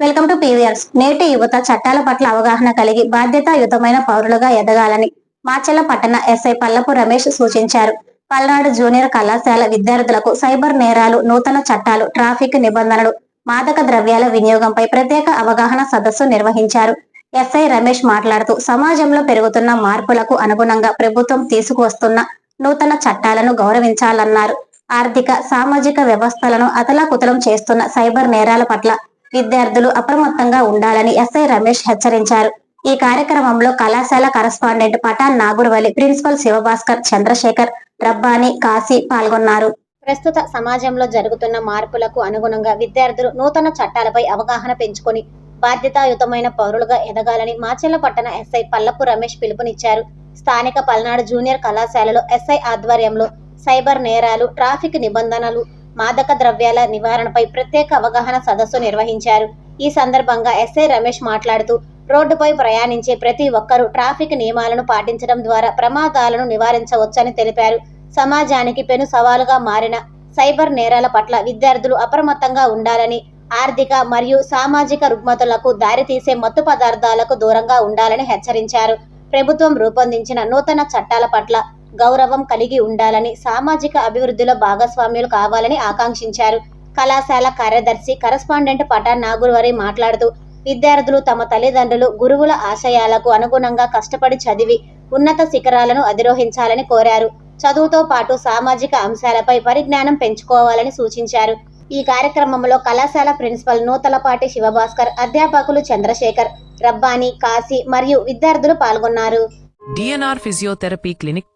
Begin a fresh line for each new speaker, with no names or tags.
Welcome to PVRs నేటి యువత చట్టాల పట్ల అవగాహన కలిగి బాధ్యతాయుతమైన పౌరులుగా ఎదగాలని మాచెల్ల పట్టణ ఎస్ఐ పల్లపు రమేష్ సూచించారు. పల్నాడు జూనియర్ కళాశాల విద్యార్థులకు సైబర్ నేరాలు నూతన చట్టాలు ట్రాఫిక్ నిబంధనలు మాదక ద్రవ్యాల వినియోగంపై ప్రత్యేక అవగాహన సదస్సు నిర్వహించారు. ఎస్ఐ రమేష్ మాట్లాడుతూ సమాజంలో పెరుగుతున్న మార్పులకు అనుగుణంగా ప్రభుత్వం తీసుకువస్తున్న నూతన చట్టాలను గౌరవించాలన్నారు. ఆర్థిక సామాజిక వ్యవస్థలను అతలాకుతలం చేస్తున్న సైబర్ నేరాల పట్ల విద్యార్థులు అప్రమత్తంగా ఉండాలని ఎస్ఐ రమేష్ హెచ్చరించారు. ఈ కార్యక్రమంలో కళాశాల కరస్పాండెంట్ పఠాన్ నాగుర్వలి ప్రిన్సిపల్ శివభాస్కర్ చంద్రశేఖర్ రబ్బాని కాశీ పాల్గొన్నారు. ప్రస్తుత సమాజంలో జరుగుతున్న మార్పులకు అనుగుణంగా విద్యార్థులు నూతన చట్టాలపై అవగాహన పెంచుకొని బాధ్యతాయుతమైన పౌరులుగా ఎదగాలని మాచెల్ల పట్టణ ఎస్ఐ పల్లపు రమేష్ పిలుపునిచ్చారు. స్థానిక పల్నాడు జూనియర్ కళాశాలలో ఎస్ఐ ఆధ్వర్యంలో సైబర్ నేరాలు ట్రాఫిక్ నిబంధనలు మాదక ద్రవ్యాల నివారణపై ప్రత్యేక అవగాహన సదస్సు నిర్వహించారు. ఈ సందర్భంగా ఎస్ఐ రమేష్ మాట్లాడుతూ రోడ్డుపై ప్రయాణించే ప్రతి ఒక్కరూ ట్రాఫిక్ నియమాలను పాటించడం ద్వారా ప్రమాదాలను నివారించవచ్చని తెలిపారు. సమాజానికి పెను సవాలుగా మారిన సైబర్ నేరాల పట్ల విద్యార్థులు అప్రమత్తంగా ఉండాలని ఆర్థిక మరియు సామాజిక రుగ్మతులకు దారితీసే మత్తు పదార్థాలకు దూరంగా ఉండాలని హెచ్చరించారు. ప్రభుత్వం రూపొందించిన నూతన చట్టాల పట్ల గౌరవం కలిగి ఉండాలని సామాజిక అభివృద్ధిలో భాగస్వామ్యులు కావాలని ఆకాంక్షించారు. కళాశాల కార్యదర్శి కరస్పాండెంట్ పటా నాగురువరి మాట్లాడుతూ విద్యార్థులు తమ తల్లిదండ్రులు గురువుల ఆశయాలకు అనుగుణంగా కష్టపడి చదివి ఉన్నత శిఖరాలను అధిరోహించాలని కోరారు. చదువుతో పాటు సామాజిక అంశాలపై పరిజ్ఞానం పెంచుకోవాలని సూచించారు. ఈ కార్యక్రమంలో కళాశాల ప్రిన్సిపల్ నూతలపాటి శివభాస్కర్ అధ్యాపకులు చంద్రశేఖర్ రబ్బాని కాశీ మరియు విద్యార్థులు పాల్గొన్నారు.
DNR physiotherapy clinic